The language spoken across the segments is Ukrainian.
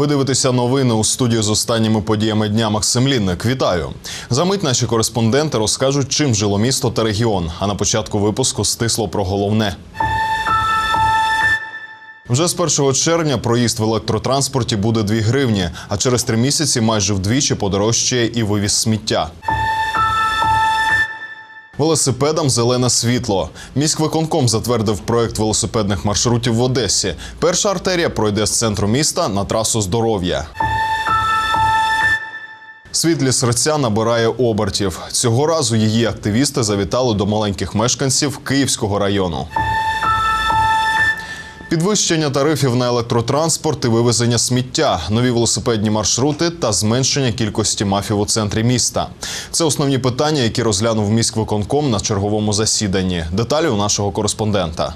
Ви дивитеся новини у студії з останніми подіями дня Максим Лінник. Вітаю! За мить наші кореспонденти розкажуть, чим жило місто та регіон. А на початку випуску стисло про головне. Вже з 1 червня проїзд в електротранспорті буде 2 гривні, а через три місяці майже вдвічі подорожчає і вивіз сміття. Велосипедам зелене світло. Міськвиконком затвердив проект велосипедних маршрутів в Одесі. Перша артерія пройде з центру міста на трасу здоров'я. Світлі серця набирає обертів. Цього разу її активісти завітали до маленьких мешканців Київського району. Підвищення тарифів на електротранспорт і вивезення сміття, нові велосипедні маршрути та зменшення кількості мафів у центрі міста. Це основні питання, які розглянув міськвиконком на черговому засіданні. Деталі у нашого кореспондента.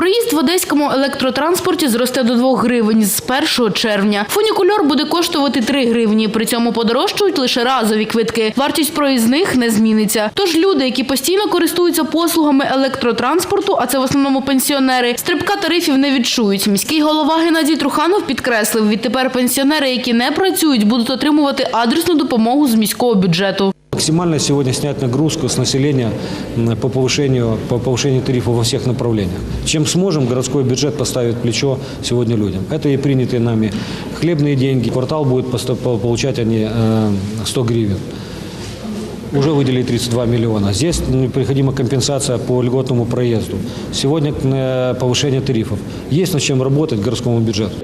Проїзд в одеському електротранспорті зросте до 2 гривень з 1 червня. Фунікульор буде коштувати 3 гривні. При цьому подорожчують лише разові квитки. Вартість проїзних не зміниться. Тож люди, які постійно користуються послугами електротранспорту, а це в основному пенсіонери, стрибка тарифів не відчують. Міський голова Геннадій Труханов підкреслив, відтепер пенсіонери, які не працюють, будуть отримувати адресну допомогу з міського бюджету. Максимально сегодня снять нагрузку с населения по повышению, по повышению тарифов во всех направлениях. Чем сможем, городской бюджет поставит плечо сегодня людям. Это и принятые нами хлебные деньги. Квартал будет получать они э, 100 гривен. Уже выделили 32 миллиона. Здесь необходима компенсация по льготному проезду. Сегодня э, повышение тарифов. Есть над чем работать городскому бюджету.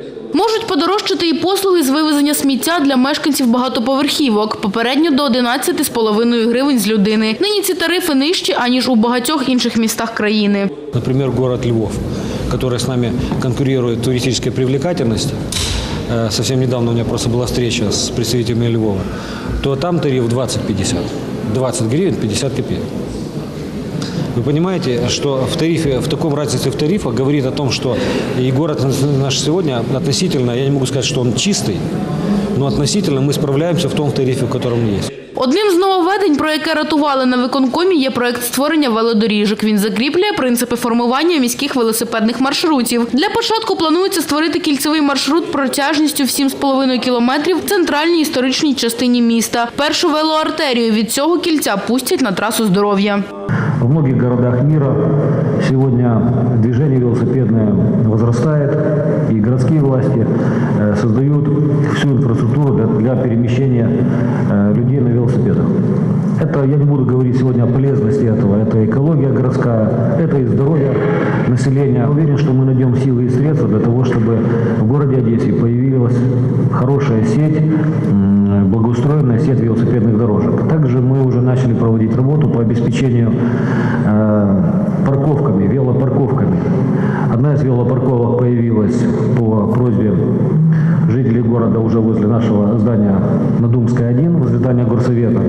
Можуть подорожчати і послуги з вивезення сміття для мешканців багатоповерхівок. Попередньо до 11,5 гривень з людини. Нині ці тарифи нижчі, аніж у багатьох інших містах країни. Например, город Львов, который с нами конкурирует в туристической привлекательности. Э, Совсем недавно у меня просто была встреча с представителями Львова. То там тариф 20-50. 20 гривен 50 копеек. Вы понимаете, что в тарифе, в таком разнице в тарифах говорит о том, что и город наш сегодня относительно, я не могу сказать, что он чистый, но относительно мы справляемся в том тарифе, в котором он есть. Одним з нововведень, про яке ратували на виконкомі, є проект створення велодоріжок. Він закріплює принципи формування міських велосипедних маршрутів. Для початку планується створити кільцевий маршрут протяжністю в 7,5 кілометрів в центральній історичній частині міста. Першу велоартерію від цього кільця пустять на трасу здоров'я. В многих городах мира сегодня движение велосипедное возрастает, и городские власти э, создают всю инфраструктуру для, перемещения э, людей на велосипедах. Это я не буду говорить сегодня о полезности этого. Это экология городская, это и здоровье населения. Я уверен, что мы найдем силы и средства для того, чтобы в городе Одессе появилась хорошая сеть, благоустроенная сеть велосипедных дорожек. Также мы уже начали проводить работу по обеспечению э, парковками, велопарковками. Одна из велопарковок появилась по просьбе жителей города уже возле нашего здания Надумская 1, возле здания горсовета.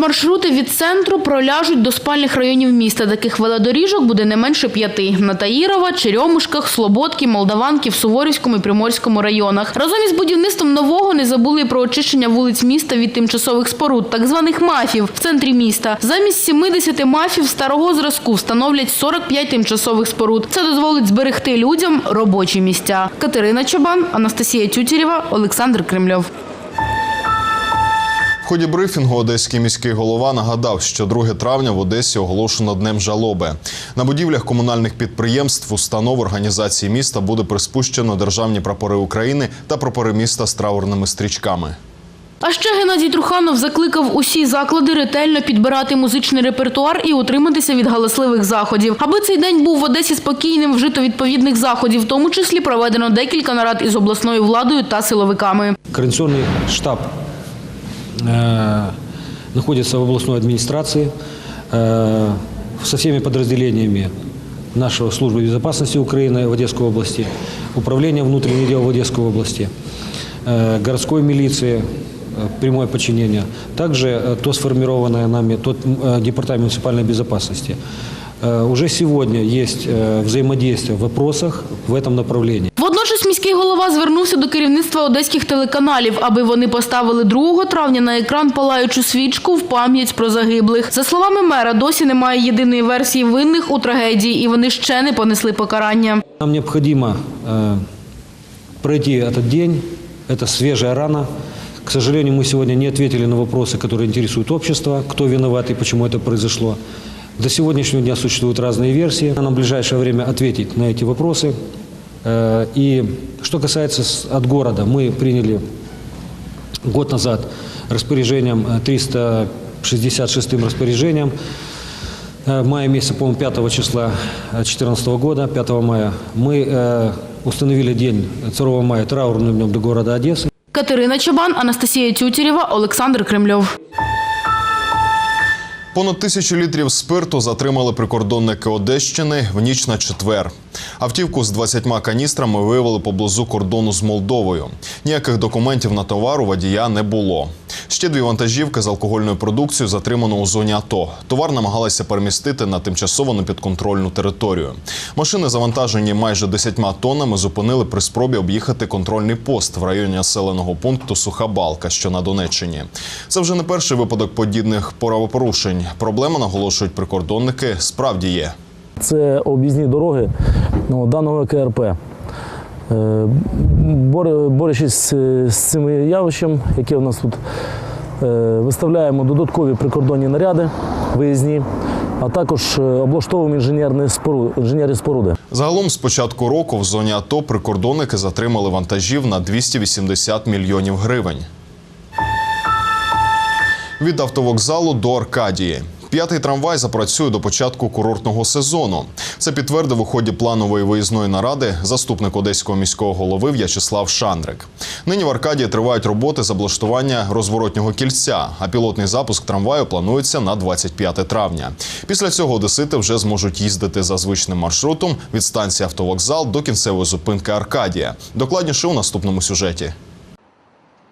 Веломаршрути від центру проляжуть до спальних районів міста. Таких велодоріжок буде не менше п'яти – на Таїрова, Черемушках, Слободки, Молдаванки, в Суворівському і Приморському районах. Разом із будівництвом нового не забули про очищення вулиць міста від тимчасових споруд, так званих мафів, в центрі міста. Замість 70 мафів старого зразку встановлять 45 тимчасових споруд. Це дозволить зберегти людям робочі місця. Катерина Чобан, Анастасія Тютєрєва, Олександр Кремльов. В ході брифінгу одеський міський голова нагадав, що 2 травня в Одесі оголошено днем жалоби. На будівлях комунальних підприємств, установ організації міста буде приспущено державні прапори України та прапори міста з траурними стрічками. А ще Геннадій Труханов закликав усі заклади ретельно підбирати музичний репертуар і утриматися від галасливих заходів. Аби цей день був в Одесі спокійним, вжито відповідних заходів, в тому числі проведено декілька нарад із обласною владою та силовиками. Координационный штаб находится в областной администрации э, со всеми подразделениями нашего службы безопасности Украины в Одесской области, управления внутренних дел в Одесской области, э, городской милиции, э, прямое подчинение, также э, то сформированное нами, тот э, департамент муниципальной безопасности. Э, Уже сегодня есть э, взаимодействие в вопросах в этом направлении. Водночас міський голова звернувся до керівництва одеських телеканалів, аби вони поставили 2 травня на екран палаючу свічку в пам'ять про загиблих. За словами мера, досі немає єдиної версії винних у трагедії, і вони ще не понесли покарання. Нам необходимо э, пройти этот день, это свежая рана. К сожалению, мы сегодня не ответили на вопросы, которые интересуют общество, кто виноват и почему это произошло. До сегодняшнего дня существуют разные версии. Нам в ближайшее время ответить на эти вопросы. Э, И что касается с- от города, мы приняли год назад распоряжением, э, 366 распоряжением, э, в мае месяце, по-моему, 5 числа 2014 года, 5 мая, мы э, установили день 2 мая траурным днем для города Одессы. Катерина Чабан, Анастасія Тютєрєва, Олександр Кремльов. Понад тисячу літрів спирту затримали прикордонники Одещини в ніч на четвер. Автівку з 20 каністрами виявили поблизу кордону з Молдовою. Ніяких документів на товар у водія не було. Ще дві вантажівки з алкогольною продукцією затримано у зоні АТО. Товар намагалися перемістити на тимчасово непідконтрольну територію. Машини, завантажені майже 10 тоннами, зупинили при спробі об'їхати контрольний пост в районі населеного пункту Суха Балка, що на Донеччині. Це вже не перший випадок подібних правопорушень. Проблема, наголошують прикордонники, справді є. Це об'їзні дороги ну, даного КРП. Е, Борючись з цим явищем, яке у нас тут, е, виставляємо додаткові прикордонні наряди виїзні, а також е, облаштовуємо інженерні споруди, інженерні споруди. Загалом з початку року в зоні АТО прикордонники затримали вантажів на 280 мільйонів гривень. Від автовокзалу до Аркадії. П'ятий трамвай запрацює до початку курортного сезону. Це підтвердив у ході планової виїзної наради заступник одеського міського голови В'ячеслав Шандрик. Нині в Аркадії тривають роботи з облаштування розворотнього кільця, а пілотний запуск трамваю планується на 25 травня. Після цього одесити вже зможуть їздити за звичним маршрутом від станції автовокзал до кінцевої зупинки Аркадія. Докладніше у наступному сюжеті.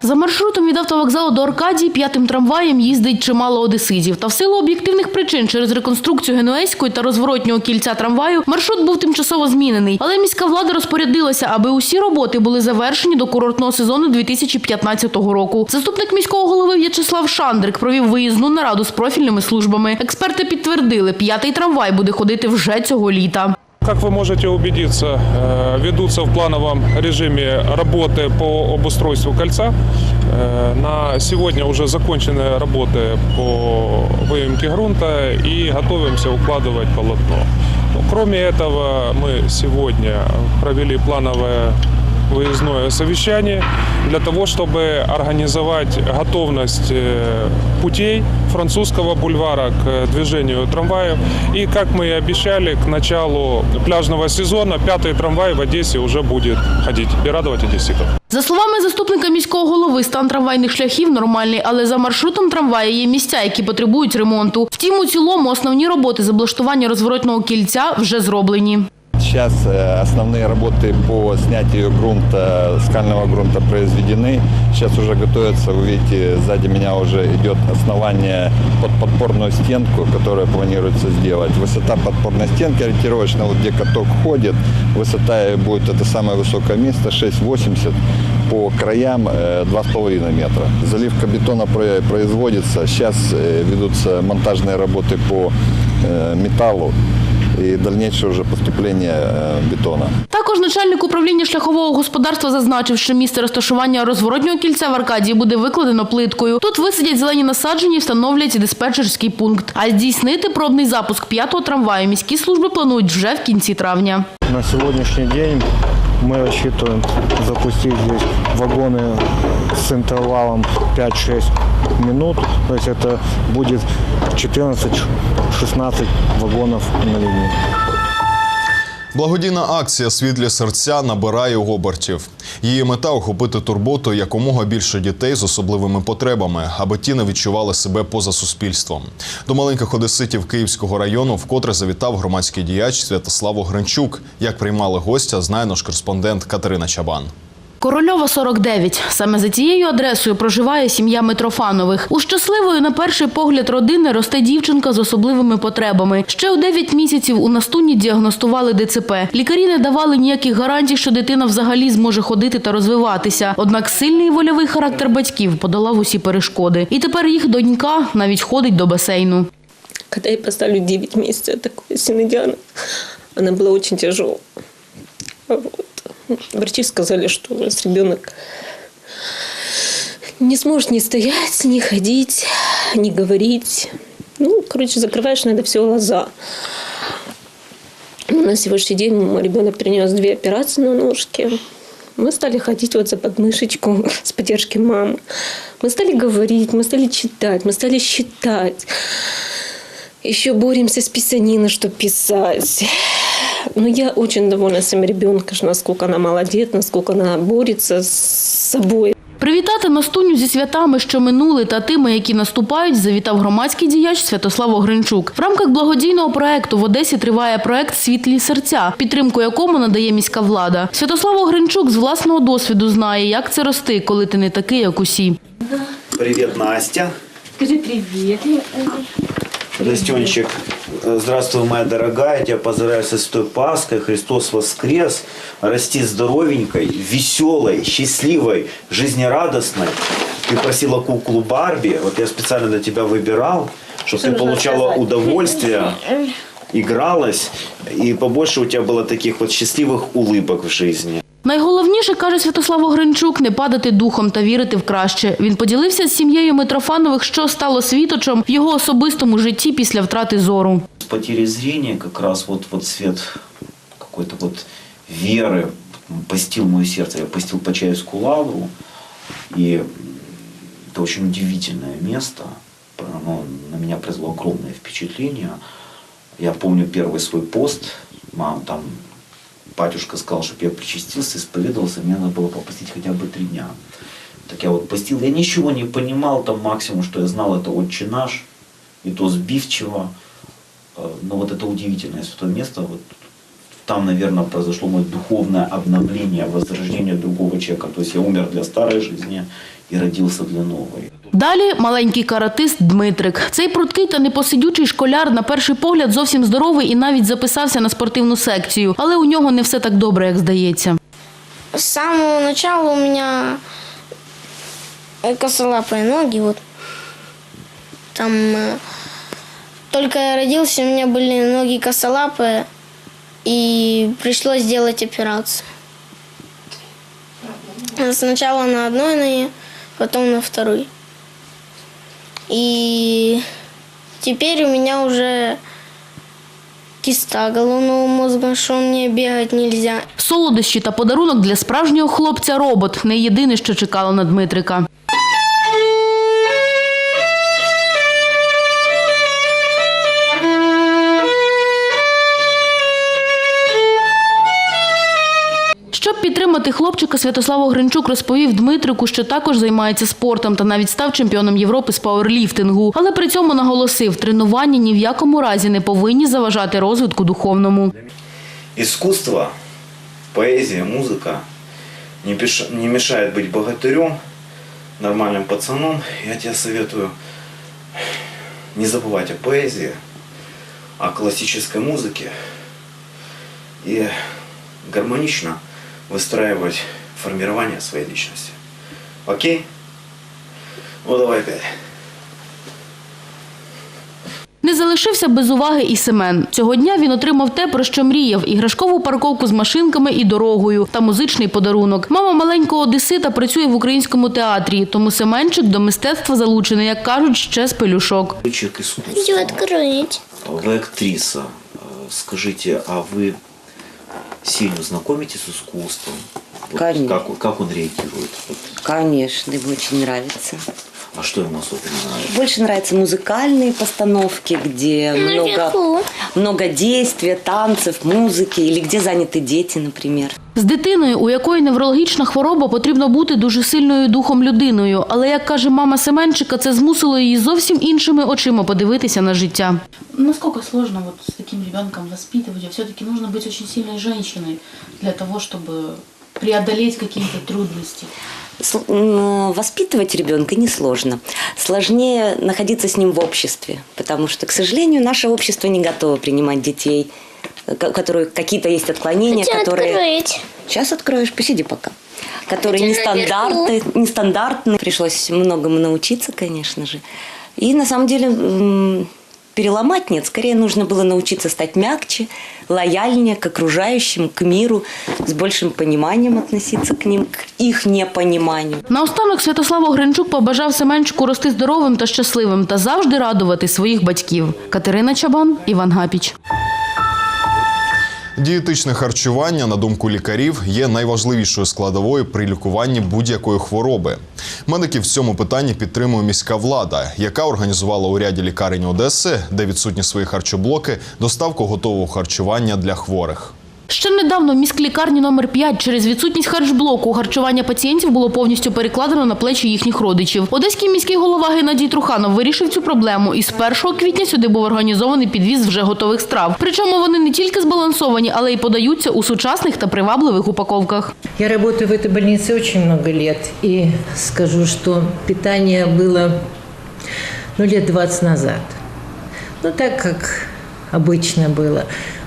За маршрутом від автовокзалу до Аркадії п'ятим трамваєм їздить чимало одеситів. Та в силу об'єктивних причин через реконструкцію Генуезької та розворотнього кільця трамваю маршрут був тимчасово змінений. Але міська влада розпорядилася, аби усі роботи були завершені до курортного сезону 2015 року. Заступник міського голови В'ячеслав Шандрик провів виїзну нараду з профільними службами. Експерти підтвердили, п'ятий трамвай буде ходити вже цього літа. Как вы можете убедиться, э, ведутся в плановом режиме работы по обустройству кольца. Э, На сегодня уже закончены работы по выемке грунта и готовимся укладывать полотно. Ну, Кроме этого, мы сегодня провели плановое выездное совещание для того, чтобы организовать готовность э, путей французского бульвара к движению трамваев. И, как мы и обещали, к началу пляжного сезона пятый трамвай в Одессе уже будет ходить и радовать одесситов. За словами заступника міського голови, стан трамвайних шляхів нормальний, але за маршрутом трамвая є місця, які потребують ремонту. Втім, у цілому основні роботи з облаштування розворотного кільця вже зроблені. Сейчас э, основные работы по снятию грунта, скального грунта произведены. Сейчас уже готовится, вы видите, сзади меня уже идет основание под подпорную стенку, которую планируется сделать. Высота подпорной стенки ориентировочно, вот где каток ходит, высота будет это самое высокое место 6,80 по краям э, 2,5 метра. Заливка бетона про- производится. Сейчас э, ведутся монтажные работы по э, металлу и дальнейшее уже поступление э, бетона. Також начальник управління шляхового господарства зазначив, що місце розташування розворотнього кільця в Аркадії буде викладено плиткою. Тут висадять зелені насадження і встановлять диспетчерський пункт. А здійснити пробний запуск п'ятого трамваю міські служби планують вже в кінці травня. На сегодняшний день мы рассчитываем запустить здесь вагоны с интервалом 5-6 минут. То есть это будет 14-16 вагонов на линии. Благодійна акція Світлі серця набирає обертів. Її мета охопити турботу якомога більше дітей з особливими потребами, аби ті не відчували себе поза суспільством. До маленьких одеситів Київського району вкотре завітав громадський діяч Святослав Огренчук. Як приймали гостя, знає наш кореспондент Катерина Чабан. Корольова 49. Саме за цією адресою проживає сім'я Митрофанових. У щасливої на перший погляд родини росте дівчинка з особливими потребами. Ще у 9 місяців у Настуні діагностували ДЦП. Лікарі не давали ніяких гарантій, що дитина взагалі зможе ходити та розвиватися. Однак сильний вольовий характер батьків подолав усі перешкоди. І тепер їх донька навіть ходить до басейну. Когда я поставлю 9 месяцев такой синодиана, она была очень тяжелая. Врачи сказали, что у вас ребенок не сможет ни стоять, ни ходить, ни говорить. Ну, короче, закрываешь на это все глаза. На сегодняшний день мой ребенок перенес две операции на ножке. Мы стали ходить вот за подмышечку с поддержки мамы. Мы стали говорить, мы стали читать, мы стали считать. Еще боремся с писаниной, чтобы писать. Но я очень довольна своим ребенком, что насколько она молодец, насколько она борется с собой. Привітати Настуню зі святами, що минули, та тими, які наступають, завітав громадський діяч Святослав Огринчук. В рамках благодійного проекту в Одесі триває проект Світлі серця, підтримку якому надає міська влада. Святослав Огринчук з власного досвіду знає, як це рости, коли ти не такий, як усі. Привет, Настя. Скажи привет. Настенчик, э, здравствуй, моя дорогая. Я тебя поздравляю со Святой Пасхой. Христос воскрес. Расти здоровенькой, веселой, счастливой, жизнерадостной. Ты просила куклу Барби. Вот я специально для тебя выбирал, чтобы ты получала удовольствие, игралась. И побольше у тебя было таких вот счастливых улыбок в жизни. Найголовніше, каже Святослав Огринчук, не падати духом та вірити в краще. Він поділився з сім'єю Митрофанових, що стало світочем в його особистому житті після втрати зору. С потерей зрения как раз вот, вот свет какой-то вот веры постил мое сердце. Я постил Почаевскую лавру. И это очень удивительное место. Оно на меня произвело огромное впечатление. Я помню первый свой пост. Мам, там батюшка сказал, чтобы я причастился, исповедовался. Мне надо было попастить хотя бы три дня. Так я вот постил. Я ничего не понимал. Там максимум, что я знал, это «Отче наш». И то сбивчиво. Э, Но вот это удивительное святое место, вот там, наверное, произошло мое духовное обновление, возрождение другого человека. То есть я умер для старой жизни и родился для новой. Далі маленький каратист Дмитрик. Цей пруткий та непосидючий школяр на перший погляд зовсім здоровий і навіть записався на спортивну секцію. Але у нього не все так добре, як здається. С самого начала у меня э, косолапые ноги, вот. Там э, только я родился, у меня были ноги косолапые, и пришлось сделать операцию. Э, Сначала на одной ноге, потом на второй. И теперь у меня уже киста головного мозга, що мені бігати не нельзя. Солодощі та подарунок для справжнього хлопця робот не єдине, що чекало на Дмитрика. Щоб підтримати хлопчика, Святослав Огринчук розповів Дмитрику, що також займається спортом та навіть став чемпіоном Європи з пауерліфтингу. Але при цьому наголосив, тренування ні в якому разі не повинні заважати розвитку духовному. Искусство, поэзия, музыка не, пеш- не мешает быть богатырем, нормальным пацаном. Я тебе советую не забывать о поэзии, о классической музыке и гармонично выстраивать формирование своей личности. Окей? Ну давай опять. Не залишився без уваги і Семен. Цього дня він отримав те, про що мріяв: іграшкову парковку з машинками і дорогою та музичний подарунок. Мама маленького одесита працює в українському театрі, тому Семенчик до мистецтва залучений, як кажуть, ще з пелюшок. Вы человек искусства. открыть. Вы актриса. Э, Скажите, а вы Сеню знакомите с искусством? Вот Конечно. Как, как он реагирует? Конечно, ему очень нравится. А что ему особенно нравится? Больше нравятся музыкальные постановки, где много, много действия, танцев, музыки, или где заняты дети, например. З дитиною, у якої неврологічна хвороба, потрібно бути дуже сильною духом людиною. Але як каже мама Семенчика, це змусило її зовсім іншими очима подивитися на життя. Насколько сложно вот с таким ребенком воспитывать, а все-таки нужно быть очень сильной женщиной для того, чтобы преодолеть какие-то трудности? С- м, Воспитывать ребенка несложно. Сложнее находиться с ним в обществе, потому что, к сожалению, наше общество не готово принимать детей, ко- которые какие-то есть отклонения, которые... Сейчас откроешь, посиди пока. Которые нестандартны, нестандартны. Пришлось многому научиться, конечно же. И на самом деле м, переломать нет. Скорее нужно было научиться стать мягче, лояльнее к окружающим, к миру, с большим пониманием относиться к ним, к их непониманию. Наостанок Святослав Гринчук побажав Семенчику рости здоровим та щасливим та завжди радувати своїх батьків. Катерина Чабан, Іван Гапіч. Дієтичне харчування, на думку лікарів, є найважливішою складовою при лікуванні будь-якої хвороби. Медиків в цьому питанні підтримує міська влада, яка організувала у ряді лікарень Одеси, де відсутні свої харчоблоки, доставку готового харчування для хворих. Ще недавно в міськлікарні номер 5 через відсутність харчблоку харчування пацієнтів було повністю перекладено на плечі їхніх родичів. Одеський міський голова Геннадій Труханов вирішив цю проблему, і з 1 квітня сюди був організований підвіз вже готових страв. Причому вони не тільки збалансовані, але й подаються у сучасних та привабливих упаковках. Я работаю в этой больнице очень много лет и скажу, что питание было ну, лет 20 назад. Ну, так как обычно было.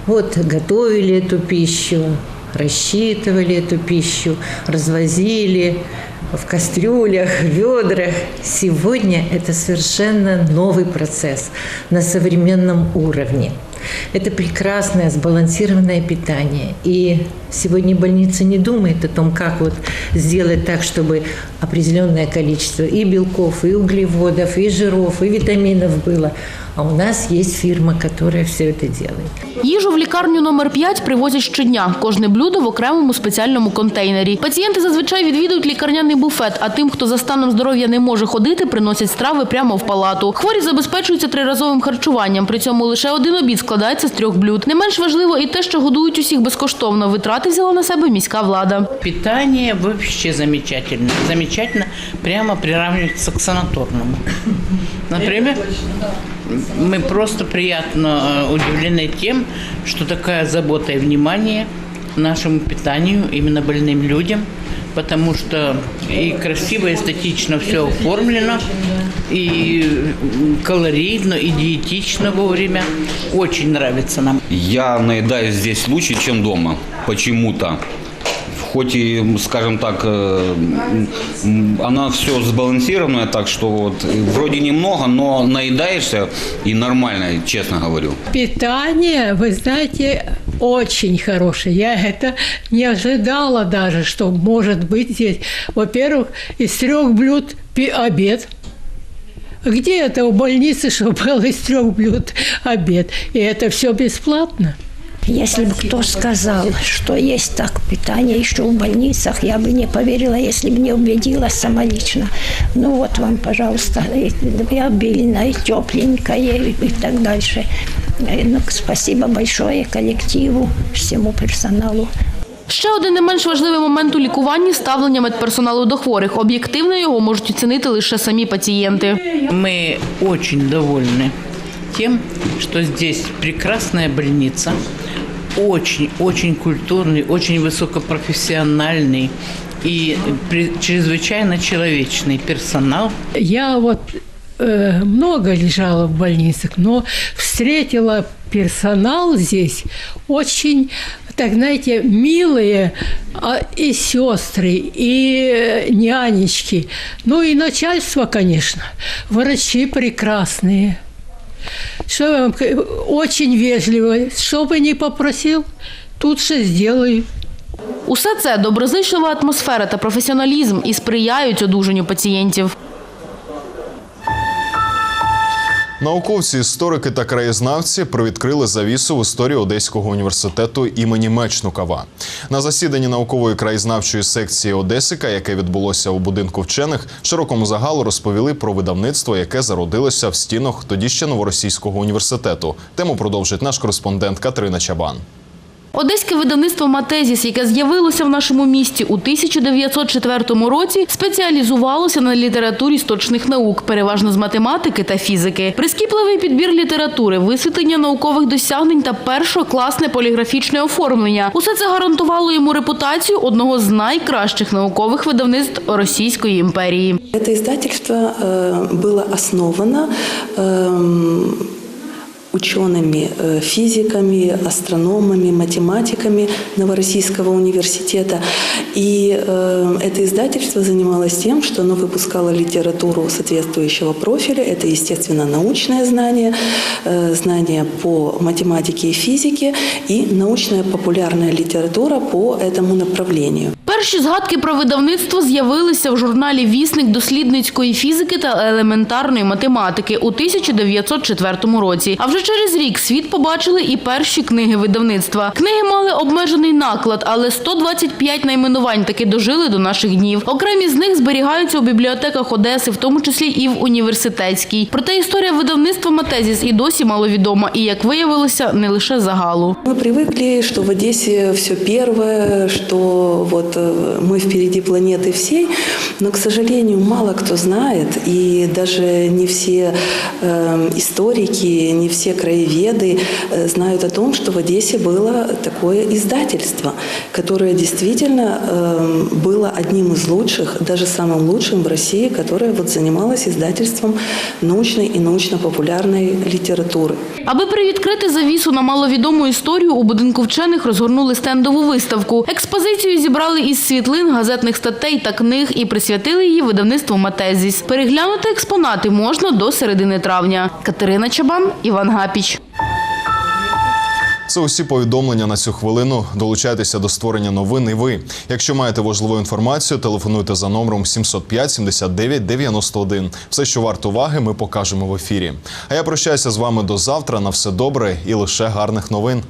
Вот готовили эту пищу, рассчитывали эту пищу, развозили в кастрюлях, ведрах. Сегодня это совершенно новый процесс на современном уровне. Это прекрасное сбалансированное питание. И сегодня больница не думает о том, как вот сделать так, чтобы определенное количество и белков, и углеводов, и жиров, и витаминов было. А у нас есть фирма, которая все это делает. Їжу в лікарню номер 5 привозять щодня. Кожне блюдо в окремому спеціальному контейнері. Пацієнти зазвичай відвідують лікарняний буфет, а тим, хто за станом здоров'я не може ходити, приносять страви прямо в палату. Хворі забезпечуються триразовим харчуванням. При цьому лише один обід складається з трьох блюд. Не менш важливо і те, що годують усіх безкоштовно. Витрати взяла на себе міська влада. Питание вообще замечательно. Замечательно прямо приравнивается к санаторному. Например, мы просто приятно э, удивлены тем, что такая забота и внимание нашему питанию, именно больным людям, потому что и красиво, и эстетично все оформлено, и м, калорийно, и диетично вовремя. Очень нравится нам. Я наедаюсь здесь лучше, чем дома. Почему-то. Хоть и, скажем так, э, м, она все сбалансированная, так что вот э, вроде немного, но наедаешься и нормально, честно говорю. Питание, вы знаете, очень хорошее. Я это не ожидала даже, что может быть здесь. Во-первых, из трех блюд обед. Где это в больнице, чтобы был из трех блюд обед? И это все бесплатно. Если бы кто сказал, что есть так питание еще в больницах, я бы не поверила, если бы не убедилась сама лично. Ну вот вам, пожалуйста, и и обильно, и тепленькое, и так дальше. Э, Ну, спасибо большое коллективу, всему персоналу. Ще один не менш важливий момент у лікуванні ставлення медперсоналу до хворих. Об'єктивно його можуть оцінити лише самі пацієнти. Мы очень довольны тем, что здесь прекрасная больница, очень-очень культурный, очень высокопрофессиональный и при- чрезвычайно человечный персонал. Я вот э, много лежала в больницах, но встретила персонал здесь очень, так знаете, милые а, и сестры, и э, нянечки, ну и начальство, конечно, врачи прекрасные. Что я вам, ка- очень вежливо, что бы ни попросил, тут же сделаю. Усе це доброзичлива атмосфера та професіоналізм і сприяють одужанню пацієнтів. Науковці, історики та краєзнавці привідкрили завісу в історії Одеського університету імені Мечнукова. На засіданні наукової краєзнавчої секції Одесика, яке відбулося у будинку вчених, широкому загалу розповіли про видавництво, яке зародилося в стінах тоді ще новоросійського університету. Тему продовжить наш кореспондент Катерина Чабан. Одеське видавництво Матезіс, яке з'явилося в нашому місті у 1904 році, спеціалізувалося на літературі з точних наук, переважно з математики та фізики. Прискіпливий підбір літератури, висвітлення наукових досягнень та першокласне поліграфічне оформлення. Усе це гарантувало йому репутацію одного з найкращих наукових видавництв Російської імперії. Это издательство э, было основано эм, учеными, э, физиками, астрономами, математиками Новороссийского университета. И э, это издательство занималось тем, что оно выпускало литературу соответствующего профиля. Это, естественно, научное знание, э, знания по математике и физике и научная популярная литература по этому направлению. Перші згадки про видавництво з'явилися в журналі Вісник дослідницької фізики та елементарної математики у 1904 році. А вже через рік світ побачили і перші книги видавництва. Книги мали обмежений наклад, але 125 найменувань таки дожили до наших днів. Окремі з них зберігаються у бібліотеках Одеси, в тому числі і в університетській. Проте історія видавництва Матезіс і досі маловідома, і як виявилося, не лише загалу. Мы привыкли, что в Одессе все первое, что вот э, мы впереди планеты всей, но, к сожалению, мало кто знает, и даже не все э, историки, не все краеведы э, знают о том, что в Одессе было такое издательство, которое действительно э, было одним из лучших, даже самым лучшим в России, которое вот занималось издательством научной и научно-популярной литературы. Аби привідкрити завісу на маловідому історію, у будинку вчених розгорнули стендову виставку. Експозицію зібрали із світлин, газетних статей та книг і присвятили її видавництву Матезіс. Переглянути експонати можна до середини травня. Катерина Чабан, Іван Гапіч. Це усі повідомлення на цю хвилину. Долучайтеся до створення новин. І ви, якщо маєте важливу інформацію, телефонуйте за номером 705 79 91. Все, що варто уваги, ми покажемо в ефірі. А я прощаюся з вами до завтра. На все добре і лише гарних новин.